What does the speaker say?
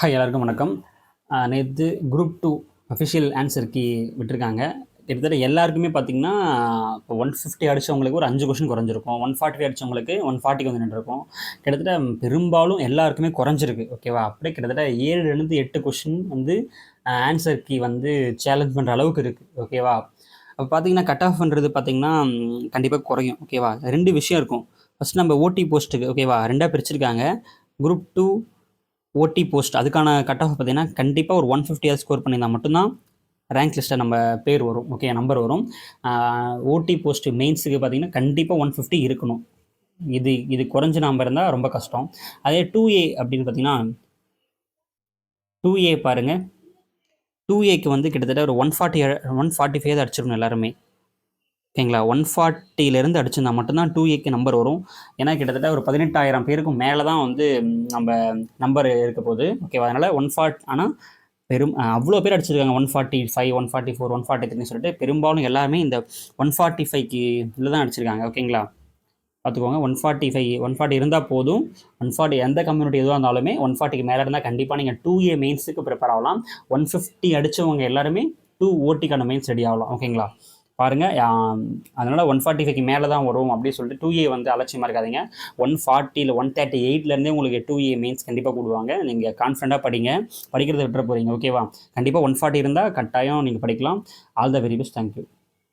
Hi எல்லாருக்கும் வணக்கம். நேற்று group two official answer key விட்டுருக்காங்க. கிட்டத்தட்ட எல்லாருக்குமே பார்த்தீங்கன்னா இப்போ ஒன் ஃபிஃப்டி அடித்தவங்களுக்கு ஒரு அஞ்சு கொஷின் குறைஞ்சிருக்கும். ஒன் ஃபார்ட்டி அடித்தவங்களுக்கு ஒன் ஃபார்ட்டிக்கு வந்து நின்றுருக்கும். கிட்டத்தட்ட பெரும்பாலும் எல்லாருக்குமே குறைஞ்சிருக்கு ஓகேவா அப்படியே கிட்டத்தட்ட ஏழுலேருந்து எட்டு கொஷின் வந்து ஆன்சர் கீ வந்து சேலஞ்ச் பண்ணுற அளவுக்கு இருக்குது ஓகேவா அப்போ பார்த்தீங்கன்னா கட் ஆஃப்ன்றது பார்த்தீங்கன்னா கண்டிப்பாக குறையும் ஓகேவா ரெண்டு விஷயம் இருக்கும். ஃபஸ்ட் நம்ம ஓடி போஸ்ட்டுக்கு ஓகேவா ரெண்டாக பிரிச்சிருக்காங்க. குரூப் டூ ஓடி போஸ்ட் அதுக்கான கட் ஆஃப் பார்த்தீங்கன்னா கண்டிப்பாக ஒரு ஒன் ஃபிஃப்டியாக ஸ்கோர் பண்ணியிருந்தால் மட்டும்தான் ரேங்க் லிஸ்ட்டில் நம்ம பேர் வரும் ஓகே நம்பர் வரும். ஓடி போஸ்ட் மெயின்ஸுக்கு பார்த்தீங்கன்னா கண்டிப்பாக ஒன் ஃபிஃப்டி இருக்கணும். இது இது குறைஞ்ச நம்பர் இருந்தால் ரொம்ப கஷ்டம். அதே டூ ஏ அப்படின்னு பார்த்தீங்கன்னா டூ ஏ பாருங்கள் டூ ஏக்கு வந்து கிட்டத்தட்ட ஒரு one forty one forty five தான் எல்லாருமே. ஓகேங்களா? ஒன் ஃபார்ட்டிலேருந்து அடிச்சிருந்தா மட்டும்தான் டூ ஏக்கு நம்பர் வரும். ஏன்னா கிட்டத்தட்ட ஒரு பதினெட்டாயிரம் பேருக்கும் மேலே தான் வந்து நம்ம நம்பர் இருக்க போகுது. ஓகேவா அதனால் ஒன் ஃபார்ட் ஆனால் பெரும் அவ்வளோ பேர் அடிச்சிருக்காங்க. One forty five one forty four one forty த்ரீன்னு சொல்லிட்டு பெரும்பாலும் எல்லாருமே இந்த ஒன் ஃபார்ட்டி ஃபைவ்க்கு இதில் தான் அடிச்சிருக்காங்க. ஓகேங்களா? பார்த்துக்கோங்க. One forty five one forty இருந்தால் போதும். ஒன் ஃபார்ட்டி எந்த கம்யூனிட்டி எதுவாக இருந்தாலுமே ஒன் ஃபார்ட்டிக்கு மேலே இருந்தால் கண்டிப்பாக நீங்கள் டூ ஏ மெயின்ஸுக்கு ப்ரிப்பேர் ஆகலாம். ஒன் ஃபிஃப்டி அடித்தவங்க எல்லாருமே டூ ஓட்டிக்கான மெயின்ஸ் ரெடி ஆகலாம். ஓகேங்களா? பாருங்கள் அதனால் ஒன் ஃபார்ட்டி ஃபைவ்க்கு மேலே தான் வரும் அப்படின்னு சொல்லிட்டு டூ ஏ வந்து அலட்சியமாக இருக்காதிங்க. ஒன் ஃபார்ட்டியில் ஒன் தேர்ட்டி எயிட்லேருந்தே உங்களுக்கு டூ ஏ மெயின்ஸ் கண்டிப்பாக கொடுவாங்க. நீங்கள் கான்ஃபிடண்ட்டாக படிங்க. படிக்கிறத விட்டுற போகிறீங்க ஓகேவா கண்டிப்பாக ஒன் ஃபார்ட்டி இருந்தால் கட்டாயம் நீங்கள் படிக்கலாம். All the very best thank you